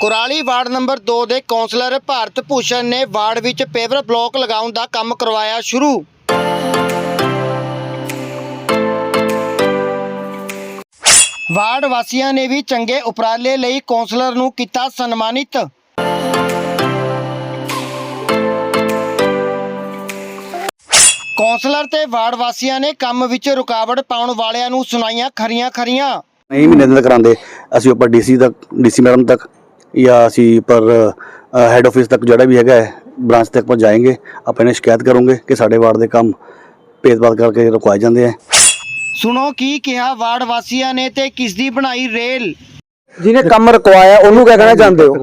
Kurali ward number 2 ਦੇ councillor Bharat Bhushan ਨੇ ward ਵਿੱਚ ਪੇਵਰ ਬਲਾਕ ਲਗਾਉਣ ਦਾ ਕੰਮ ਕਰਵਾਇਆ ਸ਼ੁਰੂ। ਵਾਰਡ ਵਾਸੀਆਂ ਨੇ ਵੀ ਚੰਗੇ ਉਪਰਾਲੇ ਲਈ ਕੌਂਸਲਰ ਨੂੰ ਕੀਤਾ ਸਨਮਾਨਿਤ। ਕੌਂਸਲਰ ਤੇ ਵਾਰਡ ਵਾਸੀਆਂ ਨੇ ਕੰਮ ਵਿੱਚ ਰੁਕਾਵਟ ਪਾਉਣ ਵਾਲਿਆਂ ਨੂੰ ਸੁਣਾਈਆਂ ਖਰੀਆਂ ਖਰੀਆਂ ਨਹੀਂ ਮਹੀਨੇ ਤੱਕ ਕਰਾਉਂਦੇ। ਅਸੀਂ ਉੱਪਰ ਡੀਸੀ ਤੱਕ ਡੀਸੀ ਮੈਡਮ ਤੱਕ ਜਾਂ ਅਸੀਂ ਉੱਪਰ ਹੈੱਡ ਆਫਿਸ ਤੱਕ ਜਿਹੜਾ ਵੀ ਹੈਗਾ ਹੈ ਬ੍ਰਾਂਚ ਤੱਕ ਪਹੁੰਚ ਜਾਏंगे ਆਪਾਂ ਇਹਨੇ ਸ਼ਿਕਾਇਤ ਕਰੋਗੇ ਕਿ ਸਾਡੇ ਵਾਰਡ ਦੇ ਕੰਮ ਭੇਦਭਾਵ ਕਰਕੇ ਰੁਕਵਾਏ ਜਾਂਦੇ ਆ। ਸੁਣੋ ਕੀ ਕਿਹਾ ਵਾਰਡ ਵਾਸੀਆਂ ਨੇ ਤੇ ਕਿਸ ਦੀ ਬਣਾਈ ਰੇਲ? ਜਿਹਨੇ ਕੰਮ ਰਕਵਾਇਆ ਉਹਨੂੰ ਕੀ ਕਹਿਣਾ ਚਾਹੁੰਦੇ ਹੋ?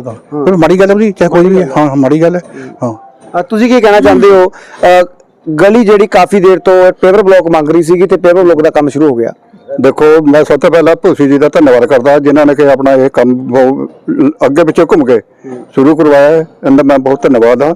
ਕੋਈ ਮਾੜੀ ਗੱਲ ਨਹੀਂ ਚਾਹੇ ਕੋਈ ਵੀ ਹੈ। ਹਾਂ ਹਾਂ, ਮਾੜੀ ਗੱਲ ਹੈ। ਹਾਂ। ਅ, ਤੁਸੀਂ ਕੀ ਕਹਿਣਾ ਚਾਹੁੰਦੇ ਹੋ? ਅ, ਗਲੀ ਜਿਹੜੀ ਕਾਫੀ ਦੇਰ ਤੋਂ ਪੇਪਰ ਬਲਾਕ ਮੰਗ ਰਹੀ ਸੀਗੀ ਤੇ ਪੇਪਰ ਬਲਾਕ ਦਾ ਕੰਮ ਸ਼ੁਰੂ ਹੋ ਗਿਆ। ਦੇਖੋ, ਮੈਂ ਸਭ ਤੋਂ ਪਹਿਲਾਂ ਭੂਸੀ ਜੀ ਦਾ ਧੰਨਵਾਦ ਕਰਦਾ, ਜਿਨ੍ਹਾਂ ਨੇ ਕਿ ਆਪਣਾ ਇਹ ਕੰਮ ਬਹੁਤ ਅੱਗੇ ਪਿੱਛੇ ਘੁੰਮ ਕੇ ਸ਼ੁਰੂ ਕਰਵਾਇਆ ਹੈ ਇਹਨਾਂ ਮੈਂ ਬਹੁਤ ਧੰਨਵਾਦ ਹਾਂ।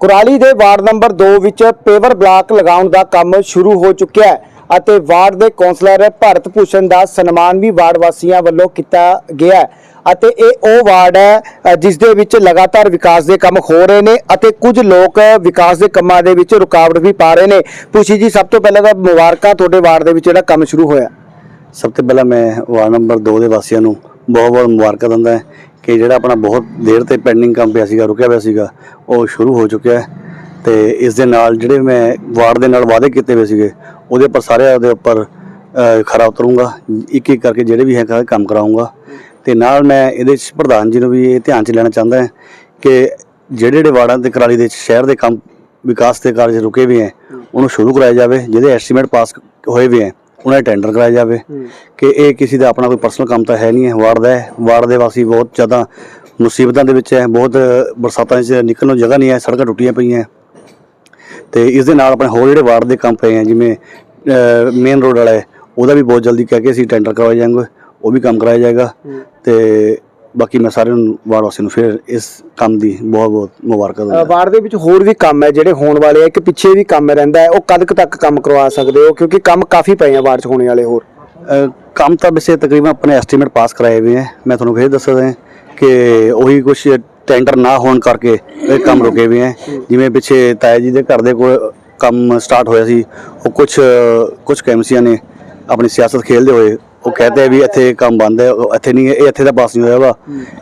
ਕੁਰਾਲੀ ਦੇ ਵਾਰਡ ਨੰਬਰ 2 ਵਿੱਚ ਪੇਵਰ ਬਲਾਕ ਲਗਾਉਣ ਦਾ ਕੰਮ ਸ਼ੁਰੂ ਹੋ ਚੁੱਕਿਆ ਹੈ ਅਤੇ ਵਾਰਡ ਦੇ ਕੌਂਸਲਰ ਭਰਤ ਭੂਸ਼ਣ ਦਾ ਸਨਮਾਨ ਵੀ ਵਾਰਡ ਵਾਸੀਆਂ ਵੱਲੋਂ ਕੀਤਾ ਗਿਆ ਹੈ। ਅਤੇ ਇਹ ਉਹ ਵਾਰਡ ਹੈ ਜਿਸ ਦੇ ਵਿੱਚ ਲਗਾਤਾਰ ਵਿਕਾਸ ਦੇ ਕੰਮ ਹੋ ਰਹੇ ਨੇ ਅਤੇ ਕੁਝ ਲੋਕ ਵਿਕਾਸ ਦੇ ਕੰਮਾਂ ਦੇ ਵਿੱਚ ਰੁਕਾਵਟ ਵੀ ਪਾ ਰਹੇ ਨੇ। ਭੂਸ਼ੀ ਜੀ, ਸਭ ਤੋਂ ਪਹਿਲਾਂ ਤਾਂ ਮੁਬਾਰਕਾਂ ਤੁਹਾਡੇ ਵਾਰਡ ਦੇ ਵਿੱਚ ਜਿਹੜਾ ਕੰਮ ਸ਼ੁਰੂ ਹੋਇਆ। ਸਭ ਤੋਂ ਪਹਿਲਾਂ ਮੈਂ ਵਾਰਡ ਨੰਬਰ 2 ਦੇ ਵਾਸੀਆਂ ਨੂੰ ਬਹੁਤ ਬਹੁਤ ਮੁਬਾਰਕਾਂ ਦਿੰਦਾ ਕਿ ਜਿਹੜਾ ਆਪਣਾ ਬਹੁਤ ਦੇਰ ਤੇ ਪੈਂਡਿੰਗ ਕੰਮ ਪਿਆ ਸੀਗਾ, ਰੁਕਿਆ ਪਿਆ ਸੀਗਾ, ਉਹ ਸ਼ੁਰੂ ਹੋ ਚੁੱਕਿਆ ਹੈ। ਤੇ ਇਸ ਦੇ ਨਾਲ ਜਿਹੜੇ ਮੈਂ ਵਾਰਡ ਦੇ ਨਾਲ ਵਾਅਦੇ ਕੀਤੇ ਹੋਏ ਸੀਗੇ, ਉਹਦੇ ਉੱਪਰ ਸਾਰਿਆਂ ਦੇ ਉੱਪਰ ਖਰਾ ਉਤਰੂੰਗਾ। ਇੱਕ ਇੱਕ ਕਰਕੇ ਜਿਹੜੇ ਵੀ ਹੈ ਕੰਮ ਕਰਾਉਂਗਾ ਤੇ ਨਾਲ ਮੈਂ ਇਹਦੇ ਵਿੱਚ ਪ੍ਰਧਾਨ ਜੀ ਨੂੰ ਵੀ ਇਹ ਧਿਆਨ ਚ ਲੈਣਾ ਚਾਹੁੰਦਾ ਹਾਂ ਕਿ ਜਿਹੜੇ ਜਿਹੜੇ ਵਾਰਡਾਂ ਤੇ ਕਰਾਲੀ ਦੇ ਸ਼ਹਿਰ ਦੇ ਕੰਮ ਵਿਕਾਸ ਦੇ ਕਾਰਜ ਰੁਕੇ ਵੀ ਹੈ ਉਹਨੂੰ ਸ਼ੁਰੂ ਕਰਾਇਆ ਜਾਵੇ ਜਿਹਦੇ ਐਸਟੀਮੇਟ ਪਾਸ ਹੋਏ ਵੀ ਹੈ ਉਹਨਾਂ ਦਾ ਟੈਂਡਰ ਕਰਾਇਆ ਜਾਵੇ। ਕਿ ਇਹ ਕਿਸੇ ਦਾ ਆਪਣਾ ਕੋਈ ਪਰਸਨਲ ਕੰਮ ਤਾਂ ਹੈ ਨਹੀਂ ਹੈ ਵਾਰਡ ਦਾ ਹੈ ਵਾਰਡ ਦੇ ਵਾਸੀ ਬਹੁਤ ਜ਼ਿਆਦਾ ਮੁਸੀਬਤਾਂ ਦੇ ਵਿੱਚ ਹੈ ਬਹੁਤ ਬਰਸਾਤਾਂ 'ਚ ਨਿਕਲਣ ਨੂੰ ਜਗ੍ਹਾ ਨਹੀਂ ਹੈ ਸੜਕਾਂ ਟੁੱਟੀਆਂ ਪਈਆਂ ਤੇ ਇਸ ਦੇ ਨਾਲ ਆਪਣੇ ਹੋਰ ਜਿਹੜੇ ਵਾਰਡ ਦੇ ਕੰਮ ਪਏ ਆ ਜਿਵੇਂ ਮੇਨ ਰੋਡ ਵਾਲਾ ਹੈ ਉਹਦਾ ਵੀ ਬਹੁਤ ਜਲਦੀ ਕਹਿ ਕੇ ਅਸੀਂ ਟੈਂਡਰ ਕਰਵਾਏ ਜਾਣਗੇ। ਉਹ ਵੀ ਕੰਮ ਕਰਾਇਆ ਜਾਏਗਾ ਤੇ ਬਾਕੀ ਮੈਂ ਸਾਰਿਆਂ ਨੂੰ ਵਾਰਡ ਵਾਸੀਆਂ ਨੂੰ ਫਿਰ ਇਸ ਕੰਮ ਦੀ ਬਹੁਤ ਬਹੁਤ ਮੁਬਾਰਕਾਂ ਦਿੰਦਾ। ਵਾਰਡ ਦੇ ਵਿੱਚ ਹੋਰ ਵੀ ਕੰਮ ਹੈ ਜਿਹੜੇ ਹੋਣ ਵਾਲੇ ਆ ਕਿ ਪਿੱਛੇ ਵੀ ਕੰਮ ਰਹਿੰਦਾ ਹੈ ਉਹ ਕਦ ਕੁ ਤੱਕ ਕੰਮ ਕਰਵਾ ਸਕਦੇ ਹੋ? ਕਿਉਂਕਿ ਕੰਮ ਕਾਫੀ ਪਏ ਆ ਵਾਰਡ 'ਚ ਹੋਣੇ ਵਾਲੇ ਹੋਰ। ਕੰਮ ਤਾਂ ਵੈਸੇ ਤਕਰੀਬਨ ਆਪਣੇ ਐਸਟੀਮੇਟ ਪਾਸ ਕਰਾਏ ਹੋਏ ਹੈ ਮੈਂ ਤੁਹਾਨੂੰ ਫਿਰ ਦੱਸ ਦਿਆਂ ਕਿ ਉਹੀ ਕੁਝ ਟੈਂਡਰ ਨਾ ਹੋਣ ਕਰਕੇ ਇਹ ਕੰਮ ਰੁਕੇ ਹੋਏ ਹੈ। ਜਿਵੇਂ ਪਿੱਛੇ ਤਾਇਆ ਜੀ ਦੇ ਘਰ ਦੇ ਕੋਲ ਕੰਮ ਸਟਾਰਟ ਹੋਇਆ ਸੀ ਉਹ ਕੁਝ ਕੁਝ ਕੈਮਸੀਆਂ ਨੇ ਆਪਣੀ ਸਿਆਸਤ ਖੇਲਦੇ ਹੋਏ ਉਹ ਕਹਿੰਦੇ ਆ ਵੀ ਇੱਥੇ ਕੰਮ ਬੰਦ ਹੈ, ਉਹ ਇੱਥੇ ਨਹੀਂ ਹੈ, ਇਹ ਇੱਥੇ ਦਾ ਪਾਸ ਨਹੀਂ ਹੋਇਆ ਵਾ।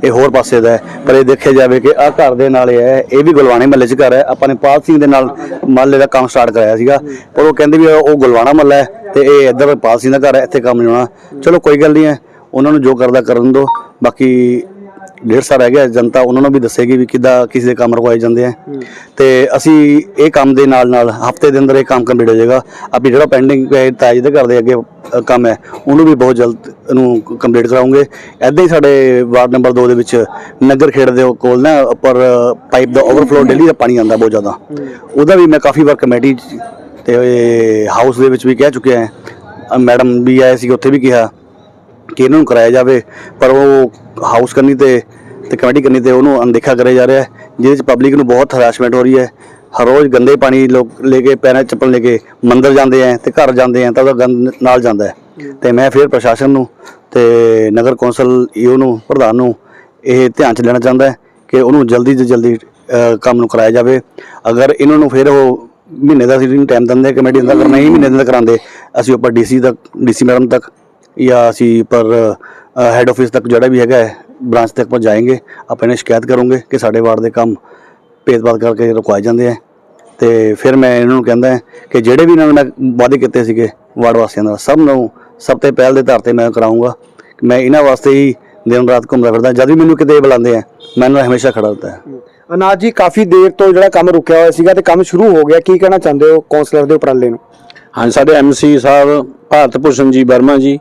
ਇਹ ਹੋਰ ਪਾਸੇ ਦਾ ਹੈ। ਪਰ ਇਹ ਦੇਖਿਆ ਜਾਵੇ ਕਿ ਆਹ ਘਰ ਦੇ ਨਾਲ ਇਹ ਹੈ, ਇਹ ਵੀ ਗੁਲਵਾਣੇ ਮਹੱਲੇ 'ਚ ਘਰ ਹੈ। ਆਪਾਂ ਨੇ ਪਾਲ ਸਿੰਘ ਦੇ ਨਾਲ ਮਹੱਲੇ ਦਾ ਕੰਮ ਸਟਾਰਟ ਕਰਾਇਆ ਸੀਗਾ। ਪਰ ਉਹ ਕਹਿੰਦੇ ਵੀ ਉਹ ਗੁਲਵਾਣਾ ਮਹੱਲਾ ਹੈ ਤੇ ਇਹ ਇੱਧਰ ਪਾਲ ਸਿੰਘ ਦਾ ਘਰ ਹੈ, ਇੱਥੇ ਕੰਮ ਨਹੀਂ ਹੋਣਾ। ਚਲੋ ਕੋਈ ਗੱਲ ਨਹੀਂ ਹੈ, ਉਹਨਾਂ ਨੂੰ ਜੋ ਕਰਦਾ ਕਰਨ ਦਿਓ ਬਾਕੀ ਡੇਢ ਸਾਲ ਰਹਿ ਗਿਆ ਜਨਤਾ ਉਹਨਾਂ ਨੂੰ ਵੀ ਦੱਸੇਗੀ ਵੀ ਕਿੱਦਾਂ ਕਿਸੇ ਦੇ ਕੰਮ ਰੁਕਵਾਏ ਜਾਂਦੇ ਆ। ਤੇ ਅਸੀਂ ਇਹ ਕੰਮ ਦੇ ਨਾਲ ਨਾਲ ਹਫ਼ਤੇ ਦੇ ਅੰਦਰ ਇਹ ਕੰਮ ਕੰਪਲੀਟ ਹੋ ਜਾਏਗਾ। ਆਪੀ ਜਿਹੜਾ ਪੈਂਡਿੰਗ ਹੈ ਤਾਜ ਦੇ ਘਰ ਦੇ ਅੱਗੇ ਕੰਮ ਹੈ ਉਹਨੂੰ ਵੀ ਬਹੁਤ ਜਲਦ ਇਹਨੂੰ ਕੰਪਲੀਟ ਕਰਾਉਂਗੇ। ਐਦਾਂ ਹੀ ਸਾਡੇ ਵਾਰਡ ਨੰਬਰ 2 ਦੇ ਵਿੱਚ ਨਗਰ ਖੇੜ ਦੇ ਕੋਲ ਨਾ ਉੱਪਰ ਪਾਈਪ ਦਾ ਓਵਰਫਲੋ ਡੇਲੀ ਦਾ ਪਾਣੀ ਆਉਂਦਾ ਬਹੁਤ ਜ਼ਿਆਦਾ। ਉਹਦਾ ਵੀ ਮੈਂ ਕਾਫੀ ਵਾਰ ਕਮੇਟੀ ਤੇ ਹਾਊਸ ਦੇ ਵਿੱਚ ਵੀ ਕਹਿ ਚੁੱਕਿਆ ਹਾਂ। ਮੈਡਮ ਵੀ ਆਏ ਸੀ ਉੱਥੇ ਵੀ ਕਿਹਾ ਕਿ ਇਹਨਾਂ ਨੂੰ ਕਰਾਇਆ ਜਾਵੇ ਪਰ ਉਹ ਹਾਊਸ ਕਰਨੀ ਤੇ ਤੇ ਕਮੇਟੀ ਕਰਨੀ ਤੇ ਉਹਨੂੰ ਅਣਦੇਖਾ ਕਰਿਆ ਜਾ ਰਿਹਾ ਹੈ, ਜਿਹਦੇ ਚ ਪਬਲਿਕ ਨੂੰ ਬਹੁਤ ਹਰਾਸਮੈਂਟ ਹੋ ਰਹੀ ਹੈ। ਹਰ ਰੋਜ਼ ਗੰਦੇ ਪਾਣੀ ਲੋਕ ਲੈ ਕੇ ਪੈਰਾਂ 'ਚ ਚੱਪਲ ਲੈ ਕੇ ਮੰਦਰ ਜਾਂਦੇ ਆ ਤੇ ਘਰ ਜਾਂਦੇ ਆ ਤਾਂ ਉਹਦਾ ਗੰਦ ਨਾਲ ਜਾਂਦਾ ਹੈ। ਤੇ ਮੈਂ ਫਿਰ ਪ੍ਰਸ਼ਾਸਨ ਨੂੰ ਤੇ ਨਗਰ ਕੌਂਸਲ ਈਓ ਨੂੰ, ਪ੍ਰਧਾਨ ਨੂੰ ਇਹ ਧਿਆਨ 'ਚ ਲੈਣਾ ਚਾਹੁੰਦਾ ਹੈ ਕਿ ਉਹਨੂੰ ਜਲਦੀ ਤੋਂ ਜਲਦੀ ਕੰਮ ਨੂੰ ਕਰਾਇਆ ਜਾਵੇ। ਅਗਰ ਇਹਨਾਂ ਨੂੰ ਫਿਰ ਉਹ ਮਹੀਨੇ ਦਾ ਅਸੀਂ ਟਾਈਮ ਦਿੰਦੇ ਕਮੇਟੀ ਦਾ ਅਗਰ ਨਹੀਂ ਮਹੀਨੇ ਦਾ ਕਰਾਉਂਦੇ, ਅਸੀਂ ਉੱਪਰ ਡੀਸੀ ਤੱਕ ਡੀਸੀ ਮੈਡਮ ਤੱਕ ਜਾਂ ਅਸੀਂ ਉੱਪਰ ਹੈੱਡ ਆਫਿਸ ਤੱਕ ਜਿਹੜਾ ਵੀ ਹੈਗਾ ਬ੍ਰਾਂਚ ਤੱਕ ਪਹੁੰਚ ਜਾਏंगे ਆਪਾਂ ਇਹਨੇ ਸ਼ਿਕਾਇਤ ਕਰੋਗੇ ਕਿ ਸਾਡੇ ਵਾਰਡ ਦੇ ਕੰਮ ਭੇਦਭਾਵ ਕਰਕੇ ਰੁਕਵਾਏ ਜਾਂਦੇ ਆ। ਤੇ ਫਿਰ ਮੈਂ ਇਹਨਾਂ ਨੂੰ ਕਹਿੰਦਾ ਕਿ ਜਿਹੜੇ ਵੀ ਇਹਨਾਂ ਨੇ ਮੈਂ ਵਾਅਦੇ ਕੀਤੇ ਸੀਗੇ ਵਾਰਡ ਵਾਸੀਆਂ ਨਾਲ ਸਭ ਨੂੰ ਸਭ ਤੋਂ ਪਹਿਲ ਦੇ ਆਧਾਰ ਤੇ ਮੈਂ ਕਰਾਉਂਗਾ ਮੈਂ ਇਹਨਾਂ ਵਾਸਤੇ ਹੀ ਦਿਨ ਰਾਤ ਘੁੰਮਦਾ ਫਿਰਦਾ ਜਦ ਵੀ ਮੈਨੂੰ ਕਿਤੇ ਬੁਲਾਉਂਦੇ ਆ ਮੈਂ ਇਹਨਾਂ ਨਾਲ ਹਮੇਸ਼ਾ ਖੜਾ ਹੁੰਦਾ ਹਾਂ। ਅਨਾਜ ਜੀ ਕਾਫੀ ਦੇਰ ਤੋਂ ਜਿਹੜਾ ਕੰਮ ਰੁਕਿਆ ਹੋਇਆ ਸੀਗਾ ਤੇ ਕੰਮ ਸ਼ੁਰੂ ਹੋ ਗਿਆ ਕੀ ਕਹਿਣਾ ਚਾਹੁੰਦੇ ਹੋ ਕੌਂਸਲਰ ਦੇ ਉਪਰਾਲੇ ਨੂੰ? ਹਾਂ ਸਾਡੇ ਐਮਸੀ ਸਾਹਿਬ ਭਾਰਤ ਭੂਸ਼ਣ ਜੀ ਵਰਮਾ ਜੀ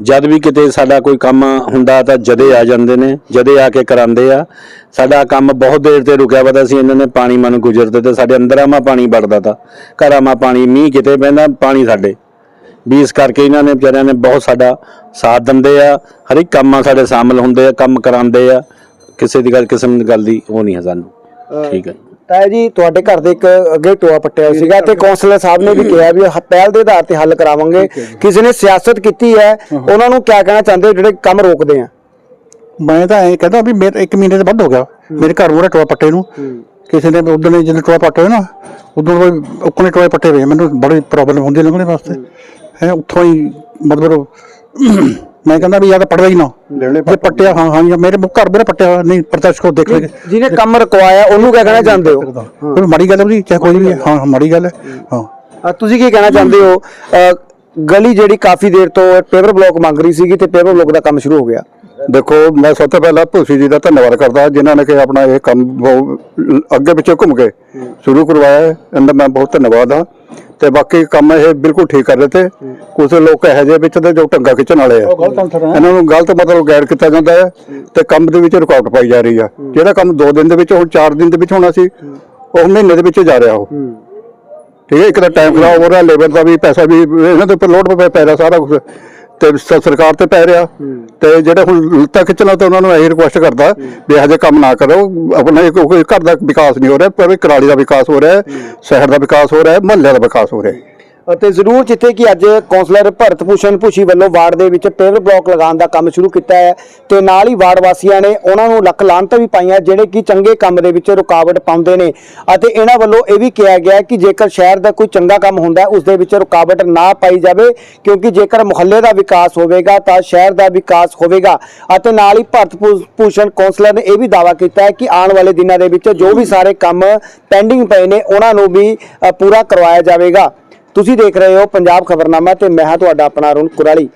ਜਦ ਵੀ ਕਿਤੇ ਸਾਡਾ ਕੋਈ ਕੰਮ ਹੁੰਦਾ ਤਾਂ ਜਦੇ ਆ ਜਾਂਦੇ ਨੇ ਜਦੇ ਆ ਕੇ ਕਰਾਉਂਦੇ ਆ। ਸਾਡਾ ਕੰਮ ਬਹੁਤ ਦੇਰ ਤੇ ਰੁਕਿਆ ਵਾ ਤਾਂ ਅਸੀਂ ਇਹਨਾਂ ਨੇ ਪਾਣੀ ਮਨ ਗੁਜ਼ਰਦੇ ਤੇ ਸਾਡੇ ਅੰਦਰਾਂ ਮਾ ਪਾਣੀ ਵੜਦਾ ਤਾ। ਘਰਾਂ ਮਾ ਪਾਣੀ ਮੀਂਹ ਕਿਤੇ ਪੈਂਦਾ ਪਾਣੀ ਸਾਡੇ। ਵੀ ਇਸ ਕਰਕੇ ਇਹਨਾਂ ਨੇ ਵਿਚਾਰਿਆਂ ਨੇ ਬਹੁਤ ਸਾਡਾ ਸਾਥ ਦਿੰਦੇ ਆ। ਹਰ ਇੱਕ ਕੰਮਾਂ ਸਾਡੇ ਸ਼ਾਮਲ ਹੁੰਦੇ ਆ ਕੰਮ ਕਰਾਉਂਦੇ ਆ। ਕਿਸੇ ਦੀ ਗੱਲ ਕਿਸਮ ਦੀ ਗੱਲ ਦੀ ਉਹ ਨਹੀਂ ਹੈ ਸਾਨੂੰ। ਠੀਕ ਹੈ ਤਾਇਆ ਜੀ ਤੁਹਾਡੇ ਘਰ ਦੇ ਇੱਕ ਅੱਗੇ ਟੋਆ ਪੱਟਿਆ ਹੋਇਆ ਸੀਗਾ ਤੇ ਕੌਂਸਲਰ ਸਾਹਿਬ ਨੇ ਵੀ ਕਿਹਾ ਵੀ ਹ- ਪਹਿਲ ਦੇ ਆਧਾਰ ਤੇ ਹੱਲ ਕਰਾਵਾਂਗੇ। ਕਿਸੇ ਨੇ ਸਿਆਸਤ ਕੀਤੀ ਹੈ ਉਹਨਾਂ ਨੂੰ ਕਿਆ ਕਹਿਣਾ ਚਾਹੁੰਦੇ ਹੋ ਜਿਹੜੇ ਕੰਮ ਰੋਕਦੇ ਆ? ਮੈਂ ਤਾਂ ਐਂ ਕਹਿੰਦਾ ਵੀ ਮੇਰੇ 1 ਮਹੀਨੇ ਤੋਂ ਵੱਧ ਹੋ ਗਿਆ। ਮੇਰੇ ਘਰ ਮੂਹਰੇ ਟੋਆ ਪੱਟੇ ਨੂੰ। ਕਿਸੇ ਨੇ ਉਦੋਂ ਨੇ ਜਦੋਂ ਟੋਆ ਪੱਟੇ ਹੋਏ ਨਾ ਉਦੋਂ ਕੋਈ ਉੱਕਣੇ ਟੋਏ ਪੱਟੇ ਹੋਏ ਮੈਨੂੰ ਬੜੀ ਪ੍ਰੋਬਲਮ ਹੁੰਦੀ ਲੰਘਣੇ ਵਾਸਤੇ। ਹੈ ਉੱਥੋਂ ਹੀ ਮਤਲਬ ਮੈਂ ਕਹਿੰਦਾ ਵੀ ਤਾਂ ਪੜਦਾ ਹੀ ਨਾ। ਜੇ ਪੱਟਿਆ ਹਾਂ ਹਾਂ ਮੇਰੇ ਘਰ ਮੇਰੇ ਪੱਟਿਆ ਨਹੀਂ ਪ੍ਰਤੱਖ ਕੋ ਦੇਖ ਲੈ ਜਿਹਨੇ ਕੰਮ ਰਕਵਾਇਆ ਉਹਨੂੰ ਕਿਆ ਕਹਿਣਾ ਚਾਹੁੰਦੇ ਹੋ? ਕੋਈ ਮਾੜੀ ਗੱਲ ਹੈ ਜੀ ਚਾਹੇ ਕੋਈ ਵੀ ਹੈ। ਮਾੜੀ ਗੱਲ ਹੈ। ਹਾਂ। ਤੁਸੀਂ ਕੀ ਕਹਿਣਾ ਚਾਹੁੰਦੇ ਹੋ? ਗਲੀ ਜਿਹੜੀ ਕਾਫੀ ਦੇਰ ਤੋਂ ਪੇਪਰ ਬਲੌਕ ਮੰਗ ਰਹੀ ਸੀਗੀ ਤੇ ਪੇਪਰ ਬਲੌਕ ਦਾ ਕੰਮ ਸ਼ੁਰੂ ਹੋ ਗਿਆ। ਦੇਖੋ ਮੈਂ ਸਭ ਤੋਂ ਪਹਿਲਾਂ ਭੂਸੀ ਜੀ ਦਾ ਧੰਨਵਾਦ ਕਰਦਾ ਜਿਨ੍ਹਾਂ ਨੇ ਕਿ ਆਪਣਾ ਇਹ ਕੰਮ ਬਹੁਤ ਅੱਗੇ ਪਿੱਛੇ ਘੁੰਮ ਕੇ ਸ਼ੁਰੂ ਕਰਵਾਇਆ ਹੈ ਇਹਦਾ ਮੈਂ ਬਹੁਤ ਧੰਨਵਾਦ ਹਾਂ। ਤੇ ਬਾਕੀ ਕੰਮ ਇਹ ਬਿਲਕੁਲ ਠੀਕ ਕਰ ਰਹੇ ਤੇ ਕੁਝ ਲੋਕ ਇਹੋ ਜਿਹੇ ਵਿੱਚ ਤੇ ਜੋ ਟੰਗਾ ਖਿੱਚਣ ਵਾਲੇ ਆ। ਇਹਨਾਂ ਨੂੰ ਗਲਤ ਮਤਲਬ ਗਾਈਡ ਕੀਤਾ ਜਾਂਦਾ ਹੈ ਤੇ ਕੰਮ ਦੇ ਵਿੱਚ ਰੁਕਾਵਟ ਪਾਈ ਜਾ ਰਹੀ ਆ। ਜਿਹੜਾ ਕੰਮ 2 ਦਿਨ ਦੇ ਵਿੱਚ ਹੁਣ 4 ਦਿਨ ਦੇ ਵਿੱਚ ਹੋਣਾ ਸੀ ਉਹ ਮਹੀਨੇ ਦੇ ਵਿੱਚ ਜਾ ਰਿਹਾ ਉਹ। ਠੀਕ ਹੈ ਇੱਕ ਤਾਂ ਟਾਈਮ ਖਰਾਬ ਹੋ ਰਿਹਾ ਲੇਬਰ ਦਾ ਵੀ ਪੈਸਾ ਵੀ ਇਹਨਾਂ ਦੇ ਉੱਪਰ ਲੋਡ ਪੈ ਪੈ ਰਿਹਾ ਸਾਰਾ ਕੁਝ ਤੇ ਸ- ਸਰਕਾਰ ਤੇ ਪੈ ਰਿਹਾ। ਤੇ ਜਿਹੜੇ ਹੁਣ ਲੱਤਾਂ ਖਿੱਚਣਾ ਤਾਂ ਉਹਨਾਂ ਨੂੰ ਇਹੀ ਰਿਕੁਐਸਟ ਕਰਦਾ ਵੀ ਇਹੋ ਜਿਹੇ ਕੰਮ ਨਾ ਕਰੋ। ਆਪਣਾ ਇੱਕ ਕੋਈ ਘਰ ਦਾ ਵਿਕਾਸ ਨਹੀਂ ਹੋ ਰਿਹਾ ਪਰ ਕਰਾਲੀ ਦਾ ਵਿਕਾਸ ਹੋ ਰਿਹਾ ਹੈ। ਸ਼ਹਿਰ ਦਾ ਵਿਕਾਸ ਹੋ ਰਿਹਾ ਹੈ ਮਹੱਲੇ ਦਾ ਵਿਕਾਸ ਹੋ ਰਿਹਾ। ਹੈ ਅਤੇ ਜ਼ਰੂਰ ਜਿੱਥੇ ਕਿ ਅੱਜ ਕੌਂਸਲਰ ਭਰਤ ਭੂਸ਼ਣ ਭੂਸ਼ੀ ਵੱਲੋਂ ਵਾਰਡ ਦੇ ਵਿੱਚ ਪੇਵਰ ਬਲੌਕ ਲਗਾਉਣ ਦਾ ਕੰਮ ਸ਼ੁਰੂ ਕੀਤਾ ਹੈ ਤੇ ਨਾਲ ਹੀ ਵਾਰਡ ਵਾਸੀਆਂ ਨੇ ਉਹਨਾਂ ਨੂੰ ਲੱਖ ਲਾਂਤਾਂ ਵੀ ਪਾਈਆਂ, ਜਿਹੜੇ ਕਿ ਚੰਗੇ ਕੰਮ ਦੇ ਵਿੱਚ ਰੁਕਾਵਟ ਪਾਉਂਦੇ ਨੇ। ਅਤੇ ਇਹਨਾਂ ਵੱਲੋਂ ਇਹ ਵੀ ਕਿਹਾ ਗਿਆ ਕਿ ਜੇਕਰ ਸ਼ਹਿਰ ਦਾ ਕੋਈ ਚੰਗਾ ਕੰਮ ਹੁੰਦਾ, ਉਸ ਦੇ ਵਿੱਚ ਰੁਕਾਵਟ ਨਾ ਪਾਈ ਜਾਵੇ, ਕਿਉਂਕਿ ਜੇਕਰ ਮੁਹੱਲੇ ਦਾ ਵਿਕਾਸ ਹੋਵੇਗਾ, ਤਾਂ ਸ਼ਹਿਰ ਦਾ ਵਿਕਾਸ ਹੋਵੇਗਾ। ਅਤੇ ਨਾਲ ਹੀ ਭਰਤ ਭੂ- ਭੂਸ਼ਣ ਕੌਂਸਲਰ ਨੇ ਇਹ ਵੀ ਦਾਅਵਾ ਕੀਤਾ ਹੈ ਕਿ ਆਉਣ ਵਾਲੇ ਦਿਨਾਂ ਦੇ ਵਿੱਚ ਜੋ ਵੀ ਸਾਰੇ ਕੰਮ ਪੈਂਡਿੰਗ ਪਏ ਨੇ, ਉਹਨਾਂ ਨੂੰ ਵੀ ਪੂਰਾ ਕਰਵਾਇਆ ਜਾਵੇਗਾ। ਤੁਸੀਂ ਦੇਖ ਰਹੇ ਹੋ ਪੰਜਾਬ ਖਬਰਨਾਮਾ ਤੇ ਮੈਂ ਹਾਂ ਤੁਹਾਡਾ ਆਪਣਾ ਅਰੁਣ ਕੁਰਾਲੀ।